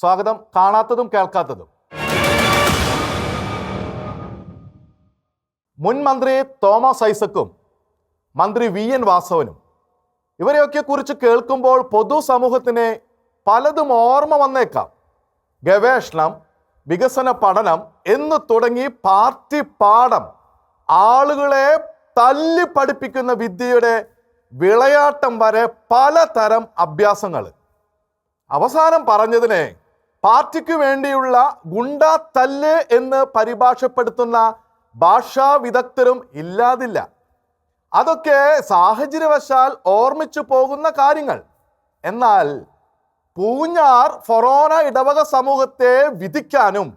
സ്വാഗതം. കാണാത്തതും കേൾക്കാത്തതും. മുൻ മന്ത്രി തോമസ് ഐസക്കും മന്ത്രി വി എൻ വാസവനും ഇവരെയൊക്കെ കുറിച്ച് കേൾക്കുമ്പോൾ പൊതുസമൂഹത്തിന് പലതും ഓർമ്മ വന്നേക്കാം. ഗവേഷണം വികസന പഠനം എന്ന് തുടങ്ങി പാർട്ടി പാഠം ആളുകളെ തല്ലി പഠിപ്പിക്കുന്ന വിദ്യയുടെ വിളയാട്ടം വരെ പലതരം അഭ്യാസങ്ങൾ. അവസാനം പറഞ്ഞതിനെ പാർട്ടിക്ക് വേണ്ടിയുള്ള ഗുണ്ടാ തല്ല് എന്ന് പരിഭാഷപ്പെടുത്തുന്ന ഭാഷാ വിദഗ്ധരും ഇല്ലാതില്ല. അതൊക്കെ സാഹചര്യവശാൽ ഓർമ്മിച്ചു പോകുന്ന കാര്യങ്ങൾ. എന്നാൽ പൂഞ്ഞാർ ഫൊറോന ഇടവക സമൂഹത്തെ വിധിക്കാനും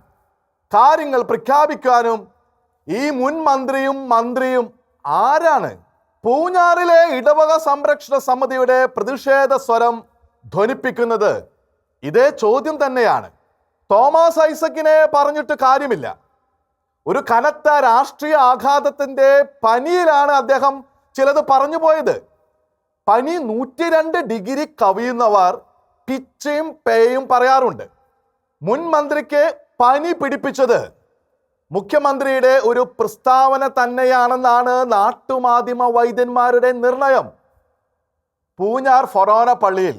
കാര്യങ്ങൾ പ്രഖ്യാപിക്കാനും ഈ മുൻ മന്ത്രിയും മന്ത്രിയും ആരാണ്? പൂഞ്ഞാറിലെ ഇടവക സംരക്ഷണ സമിതിയുടെ പ്രതിഷേധ സ്വരം ധ്വനിപ്പിക്കുന്നത് ഇതേ ചോദ്യം തന്നെയാണ്. തോമസ് ഐസക്കിനെ പറഞ്ഞിട്ട് കാര്യമില്ല. ഒരു കനത്ത രാഷ്ട്രീയ ആഘാതത്തിന്റെ പനിയിലാണ് അദ്ദേഹം ചിലത് പറഞ്ഞു പോയത്. പനി നൂറ്റി രണ്ട് ഡിഗ്രി കവിയുന്നവർ പിച്ചയും പേയും പറയാറുണ്ട്. മുൻ മന്ത്രിക്ക് പനി പിടിപ്പിച്ചത് മുഖ്യമന്ത്രിയുടെ ഒരു പ്രസ്താവന തന്നെയാണെന്നാണ് നാട്ടുമാധ്യമ വൈദ്യന്മാരുടെ നിർണയം. പൂഞ്ഞാർ ഫൊറോന പള്ളിയിൽ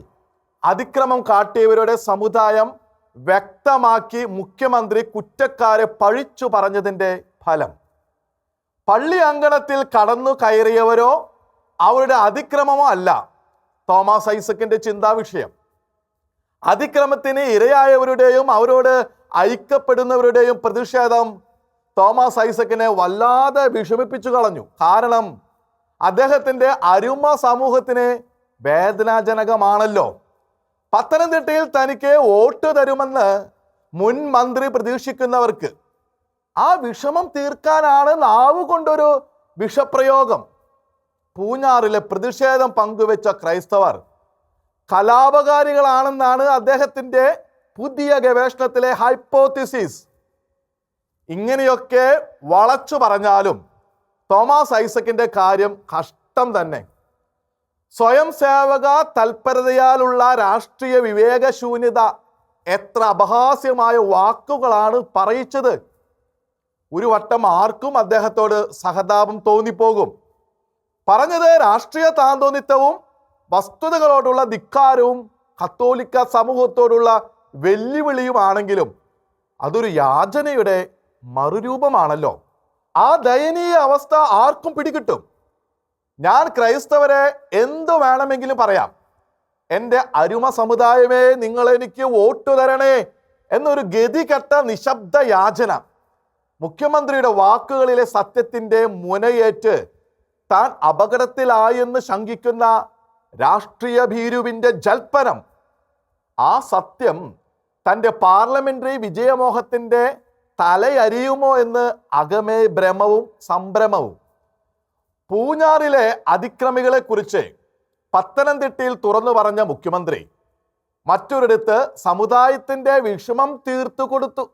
അതിക്രമം കാട്ടിയവരുടെ സമുദായം വ്യക്തമാക്കി മുഖ്യമന്ത്രി കുറ്റക്കാരെ പഴിച്ചു പറഞ്ഞതിന്റെ ഫലം. പള്ളി അങ്കണത്തിൽ കടന്നു കയറിയവരോ അവരുടെ അതിക്രമമോ അല്ല. തോമസ് ഐസക്കിന്റെ ചിന്താ വിഷയം. അതിക്രമത്തിന് ഇരയായവരുടെയും അവരോട് ഐക്യപ്പെടുന്നവരുടെയും പ്രതിഷേധം തോമസ് ഐസക്കിനെ വല്ലാതെ വിഷമിപ്പിച്ചു കളഞ്ഞു. കാരണം അദ്ദേഹത്തിന്റെ അരുമ സമൂഹത്തിന് വേദനാജനകമാണല്ലോ. പത്തനംതിട്ടയിൽ തനിക്ക് വോട്ട് തരുമെന്ന് മുൻ മന്ത്രി പ്രതീക്ഷിക്കുന്നവർക്ക് ആ വിഷമം തീർക്കാനാണ് നാവ് കൊണ്ടൊരു വിഷപ്രയോഗം. പൂഞ്ഞാറിലെ പ്രതിഷേധം പങ്കുവെച്ച ക്രൈസ്തവർ കലാപകാരികളാണെന്നാണ് അദ്ദേഹത്തിന്റെ പുതിയ ഗവേഷണത്തിലെ ഹൈപ്പോത്തിസിസ്. ഇങ്ങനെയൊക്കെ വളച്ചു പറഞ്ഞാലും തോമസ് ഐസക്കിന്റെ കാര്യം കഷ്ടം തന്നെ. സ്വയം സേവക തൽപരതയാലുള്ള രാഷ്ട്രീയ വിവേകശൂന്യത എത്ര അപഹാസ്യമായ വാക്കുകളാണ് പറയിച്ചത്. ഒരു വട്ടം ആർക്കും അദ്ദേഹത്തോട് സഹതാപം തോന്നിപ്പോകും. പറഞ്ഞത് രാഷ്ട്രീയ താന്തോന്നിത്തവും വസ്തുതകളോടുള്ള ധിക്കാരവും കത്തോലിക്ക സമൂഹത്തോടുള്ള വെല്ലുവിളിയുമാണെങ്കിലും അതൊരു യാചനയുടെ മറുരൂപമാണല്ലോ. ആ ദയനീയ അവസ്ഥ ആർക്കും പിടികിട്ടും. ഞാൻ ക്രൈസ്തവരെ എന്തു വേണമെങ്കിലും പറയാം. എന്റെ അരുമ സമുദായമേ നിങ്ങൾ എനിക്ക് വോട്ട് തരണേ എന്നൊരു ഗതികെട്ട നിശബ്ദ യാചന. മുഖ്യമന്ത്രിയുടെ വാക്കുകളിലെ സത്യത്തിന്റെ മുനയേറ്റ് താൻ അപകടത്തിലായെന്ന് ശങ്കിക്കുന്ന രാഷ്ട്രീയ ഭീരുവിന്റെ ജൽപ്പനം. ആ സത്യം തന്റെ പാർലമെന്ററി വിജയമോഹത്തിന്റെ തലയരിയുമോ എന്ന് അകമേ ഭ്രമവും സംഭ്രമവും. പൂഞ്ഞാറിലെ അതിക്രമികളെ കുറിച്ച് പത്തനംതിട്ടയിൽ തുറന്നു പറഞ്ഞ മുഖ്യമന്ത്രി മറ്റൊരിടത്ത് സമുദായത്തിന്റെ വിഷമം തീർത്തു കൊടുത്തു.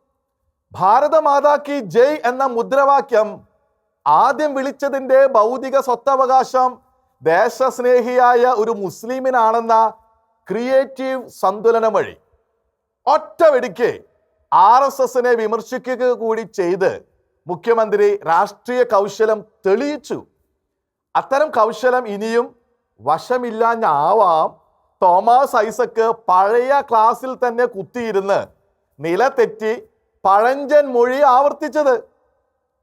ഭാരതമാതാ കി ജയ് എന്ന മുദ്രാവാക്യം ആദ്യം വിളിച്ചതിന്റെ ഭൗതിക സ്വത്തവകാശം ദേശസ്നേഹിയായ ഒരു മുസ്ലിമിനാണെന്ന ക്രിയേറ്റീവ് സന്തുലനം വഴി. ഒറ്റ വെടിക്ക് ആർ എസ് എസിനെ വിമർശിക്കുക കൂടി ചെയ്ത് മുഖ്യമന്ത്രി രാഷ്ട്രീയ കൗശലം തെളിയിച്ചു. അത്തരം കൗശലം ഇനിയും വശമില്ലാഞ്ഞാവാം. തോമസ് ഐസക്ക് പഴയ ക്ലാസ്സിൽ തന്നെ കുത്തിയിരുന്ന് നില തെറ്റി പഴഞ്ചൻ മൊഴി ആവർത്തിച്ചത്.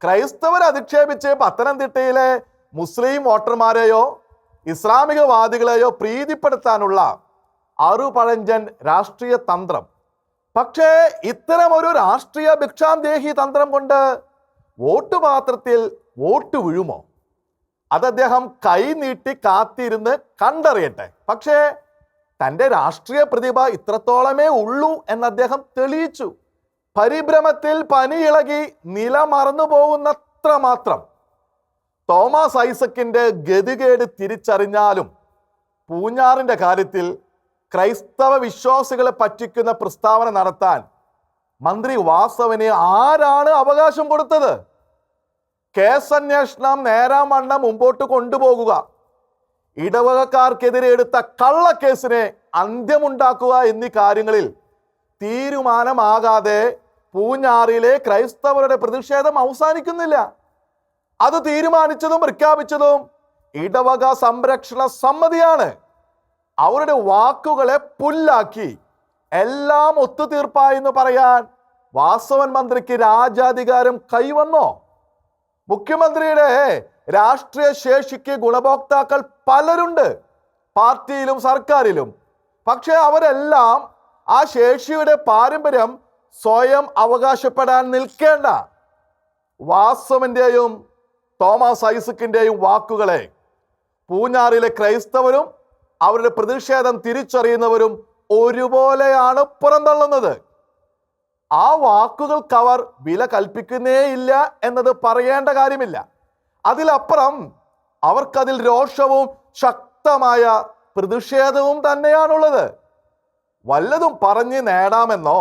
ക്രൈസ്തവർ അധിക്ഷേപിച്ച് പത്തനംതിട്ടയിലെ മുസ്ലിം വോട്ടർമാരെയോ ഇസ്ലാമികവാദികളെയോ പ്രീതിപ്പെടുത്താനുള്ള അറുപഴഞ്ചൻ രാഷ്ട്രീയ തന്ത്രം. പക്ഷേ ഇത്തരം ഒരു രാഷ്ട്രീയ ഭിക്ഷാന്തേഹി തന്ത്രം കൊണ്ട് വോട്ട് പാത്രത്തിൽ വോട്ട് വീഴുമോ? അത് അദ്ദേഹം കൈ നീട്ടി കാത്തിരുന്ന് കണ്ടറിയട്ടെ. പക്ഷേ തന്റെ രാഷ്ട്രീയ പ്രതിഭ ഇത്രത്തോളമേ ഉള്ളൂ എന്ന് അദ്ദേഹം തെളിയിച്ചു. പരിഭ്രമത്തിൽ പനിയിളകി നില മറന്നു പോകുന്നത്ര മാത്രം. തോമസ് ഐസക്കിന്റെ ഗതികേട് തിരിച്ചറിഞ്ഞാലും പൂഞ്ഞാറിന്റെ കാര്യത്തിൽ ക്രൈസ്തവ വിശ്വാസികളെ പറ്റിക്കുന്ന പ്രസ്താവന നടത്താൻ മന്ത്രി വാസവന് ആരാണ് അവകാശം കൊടുത്തത്? കേസന്വേഷണം നേരാമണ്ണം മുമ്പോട്ട് കൊണ്ടുപോകുക. ഇടവകക്കാർക്കെതിരെ എടുത്ത കള്ളക്കേസിനെ അന്ത്യമുണ്ടാക്കുക എന്നീ കാര്യങ്ങളിൽ തീരുമാനമാകാതെ പൂഞ്ഞാറിലെ ക്രൈസ്തവരുടെ പ്രതിഷേധം അവസാനിക്കുന്നില്ല. അത് തീരുമാനിച്ചതും പ്രഖ്യാപിച്ചതും ഇടവക സംരക്ഷണ സമ്മതിയാണ് അവരുടെ വാക്കുകളെ പുല്ലാക്കി എല്ലാം ഒത്തുതീർപ്പായെന്ന് പറയാൻ വാസവൻ മന്ത്രിക്ക് രാജാധികാരം കൈവന്നോ? മുഖ്യമന്ത്രിയുടെ രാഷ്ട്രീയ ശേഷിക്ക് ഗുണഭോക്താക്കൾ പലരുണ്ട്. പാർട്ടിയിലും സർക്കാരിലും. പക്ഷെ അവരെല്ലാം ആ ശേഷിയുടെ പാരമ്പര്യം സ്വയം അവകാശപ്പെടാൻ നിൽക്കേണ്ട. വാസവന്റെയും തോമസ് ഐസക്കിന്റെയും വാക്കുകളെ പൂഞ്ഞാറിലെ ക്രൈസ്തവരും അവരുടെ പ്രതിഷേധം തിരിച്ചറിയുന്നവരും ഒരുപോലെയാണ് പുറന്തള്ളുന്നത്. ആ വാക്കുകൾക്ക് അവർ വില കൽപ്പിക്കുന്നേയില്ല എന്നത് പറയേണ്ട കാര്യമില്ല. അതിലപ്പുറം അവർക്കതിൽ രോഷവും ശക്തമായ പ്രതിഷേധവും തന്നെയാണുള്ളത്. വല്ലതും പറഞ്ഞ് നേടാമെന്നോ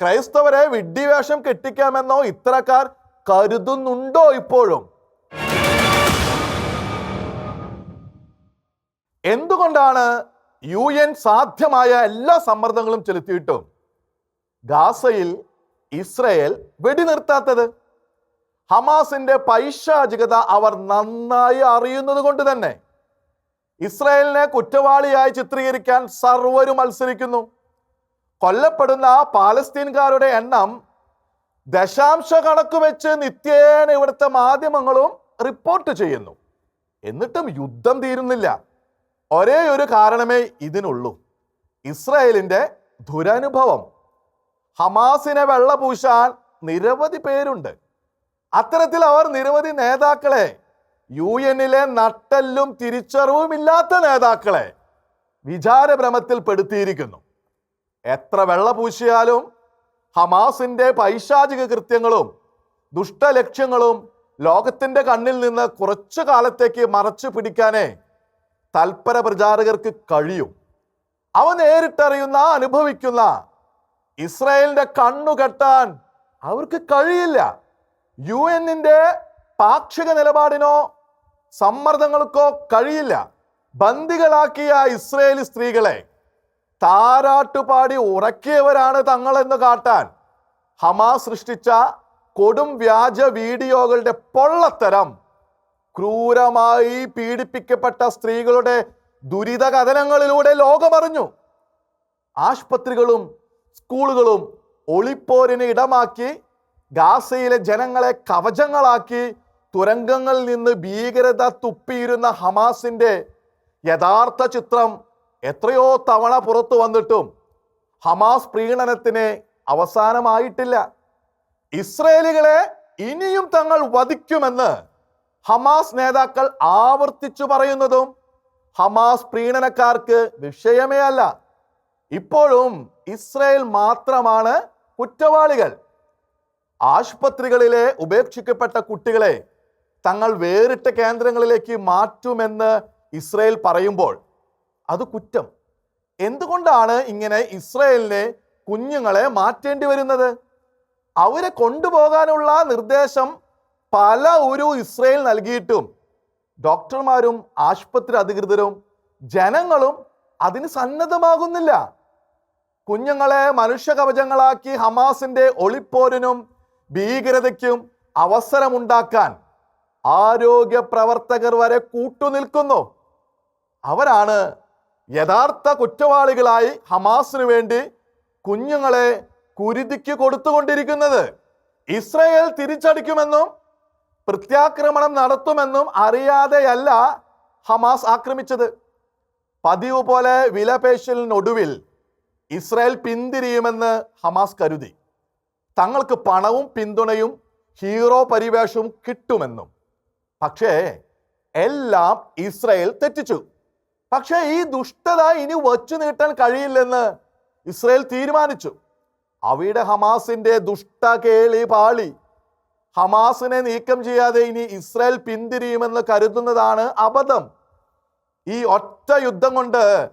ക്രൈസ്തവരെ വിഡ്ഢിവേഷം കെട്ടിക്കാമെന്നോ ഇത്തരക്കാർ കരുതുന്നുണ്ടോ ഇപ്പോഴും? എന്തുകൊണ്ടാണ് യു എൻ സാധ്യമായ എല്ലാ സമ്മർദ്ദങ്ങളും ചെലുത്തിയിട്ടും ഗാസയിൽ ഇസ്രയേൽ വെടിനിർത്താത്തത്. ഹമാസിന്റെ പൈശാചികത അവർ നന്നായി അറിയുന്നത് കൊണ്ട് തന്നെ. ഇസ്രയേലിനെ കുറ്റവാളിയായി ചിത്രീകരിക്കാൻ സർവരും മത്സരിക്കുന്നു. കൊല്ലപ്പെടുന്ന പാലസ്തീൻകാരുടെ എണ്ണം ദശാംശ കണക്ക് വെച്ച് നിത്യേന ഇവിടുത്തെ മാധ്യമങ്ങളും റിപ്പോർട്ട് ചെയ്യുന്നു. എന്നിട്ടും യുദ്ധം തീരുന്നില്ല. ഒരേ ഒരു കാരണമേ ഇതിനുള്ളൂ. ഇസ്രായേലിന്റെ ദുരനുഭവം. ഹമാസിനെ വെള്ളപൂശാൻ നിരവധി പേരുണ്ട്. അത്തരത്തിൽ അവർ നിരവധി നേതാക്കളെ യു എന്നിലെ നട്ടെല്ലും തിരിച്ചറിവുമില്ലാത്ത നേതാക്കളെ വിചാരഭ്രമത്തിൽ പെടുത്തിയിരിക്കുന്നു എത്ര വെള്ളപൂശിയാലും ഹമാസിന്റെ പൈശാചിക കൃത്യങ്ങളും ദുഷ്ടലക്ഷ്യങ്ങളും ലോകത്തിന്റെ കണ്ണിൽ നിന്ന് കുറച്ചു കാലത്തേക്ക് മറച്ചു പിടിക്കാനേ തൽപര പ്രചാരകർക്ക് കഴിയും. അവ നേരിട്ടറിയുന്ന അനുഭവിക്കുന്ന ഇസ്രായേലിന്റെ കണ്ണു കെട്ടാൻ അവർക്ക് കഴിയില്ല. യു എന്നിന്റെ പാക്ഷിക നിലപാടിനോ സമ്മർദ്ദങ്ങൾക്കോ കഴിയില്ല. ബന്ദികളാക്കിയ ഇസ്രയേലി സ്ത്രീകളെ താരാട്ടുപാടി ഉറക്കിയവരാണ് തങ്ങളെന്ന് കാട്ടാൻ ഹമാസ് സൃഷ്ടിച്ച കൊടും വ്യാജ വീഡിയോകളുടെ പൊള്ളത്തരം ക്രൂരമായി പീഡിപ്പിക്കപ്പെട്ട സ്ത്രീകളുടെ ദുരിത കഥനങ്ങളിലൂടെ ലോകമറിഞ്ഞു. ആശുപത്രികളും സ്കൂളുകളും ഒളിപ്പോരിന് ഇടമാക്കി ഗാസയിലെ ജനങ്ങളെ കവചങ്ങളാക്കി തുരങ്കങ്ങളിൽ നിന്ന് ഭീകരത തുപ്പിയിരുന്ന ഹമാസിന്റെ യഥാർത്ഥ ചിത്രം എത്രയോ തവണ പുറത്തു വന്നിട്ടും ഹമാസ് പ്രീണനത്തിന് അവസാനമായിട്ടില്ല. ഇസ്രയേലികളെ ഇനിയും തങ്ങൾ വധിക്കുമെന്ന് ഹമാസ് നേതാക്കൾ ആവർത്തിച്ചു പറയുന്നതും ഹമാസ് പ്രീണനക്കാർക്ക് വിഷയമേ അല്ല. ഇപ്പോഴും ഇസ്രയേൽ മാത്രമാണ് കുറ്റവാളികൾ. ആശുപത്രികളിലെ ഉപേക്ഷിക്കപ്പെട്ട കുട്ടികളെ തങ്ങൾ വേറിട്ട കേന്ദ്രങ്ങളിലേക്ക് മാറ്റുമെന്ന് ഇസ്രയേൽ പറയുമ്പോൾ അത് കുറ്റം. എന്തുകൊണ്ടാണ് ഇങ്ങനെ ഇസ്രയേലിനെ കുഞ്ഞുങ്ങളെ മാറ്റേണ്ടി വരുന്നത്? അവരെ കൊണ്ടുപോകാനുള്ള നിർദ്ദേശം പല ഒരു ഇസ്രയേൽ നൽകിയിട്ടും ഡോക്ടർമാരും ആശുപത്രി അധികൃതരും ജനങ്ങളും അതിന് സന്നദ്ധമാകുന്നില്ല. കുഞ്ഞുങ്ങളെ മനുഷ്യ കവചങ്ങളാക്കി ഹമാസിന്റെ ഒളിപ്പോരിനും ഭീകരതയ്ക്കും അവസരമുണ്ടാക്കാൻ ആരോഗ്യ പ്രവർത്തകർ വരെ കൂട്ടുനിൽക്കുന്നു. അവരാണ് യഥാർത്ഥ കുറ്റവാളികളായി ഹമാസിനു വേണ്ടി കുഞ്ഞുങ്ങളെ കുരുതിക്ക് കൊടുത്തുകൊണ്ടിരിക്കുന്നത്. ഇസ്രയേൽ തിരിച്ചടിക്കുമെന്നും പ്രത്യാക്രമണം നടത്തുമെന്നും അറിയാതെയല്ല ഹമാസ് ആക്രമിച്ചത്. പതിവ് പോലെ വിലപേശലിനൊടുവിൽ ഇസ്രായേൽ പിന്തിരിയുമെന്ന് ഹമാസ് കരുതി. തങ്ങൾക്ക് പണവും പിന്തുണയും ഹീറോ പരിവേഷവും കിട്ടുമെന്നും. പക്ഷേ എല്ലാം ഇസ്രായേൽ തെറ്റിച്ചു. പക്ഷേ ഈ ദുഷ്ടത ഇനി വച്ചു നീട്ടാൻ കഴിയില്ലെന്ന് ഇസ്രായേൽ തീരുമാനിച്ചു. അവിടെ ഹമാസിന്റെ ദുഷ്ട കേളി പാളി. ഹമാസിനെ നീക്കം ചെയ്യാതെ ഇനി ഇസ്രായേൽ പിന്തിരിയുമെന്ന് കരുതുന്നതാണ് അബദ്ധം. ഈ ഒറ്റ യുദ്ധം കൊണ്ട്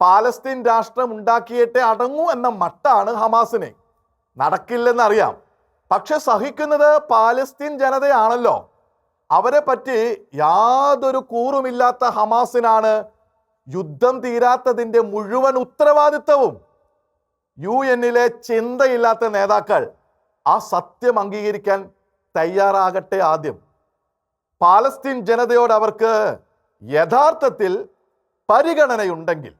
പാലസ്തീൻ രാഷ്ട്രം ഉണ്ടാക്കിയിട്ടേ അടങ്ങൂ എന്ന മട്ടാണ് ഹമാസിനെ. നടക്കില്ലെന്നറിയാം. പക്ഷെ സഹിക്കുന്നത് പാലസ്തീൻ ജനതയാണല്ലോ. അവരെ പറ്റി യാതൊരു കൂറുമില്ലാത്ത ഹമാസിനാണ് യുദ്ധം തീരാത്തതിന്റെ മുഴുവൻ ഉത്തരവാദിത്തവും. യു എന്നിലെ ചിന്തയില്ലാത്ത നേതാക്കൾ ആ സത്യം അംഗീകരിക്കാൻ തയ്യാറാകട്ടെ ആദ്യം. പാലസ്തീൻ ജനതയോട് അവർക്ക് യഥാർത്ഥത്തിൽ പരിഗണനയുണ്ടെങ്കിൽ.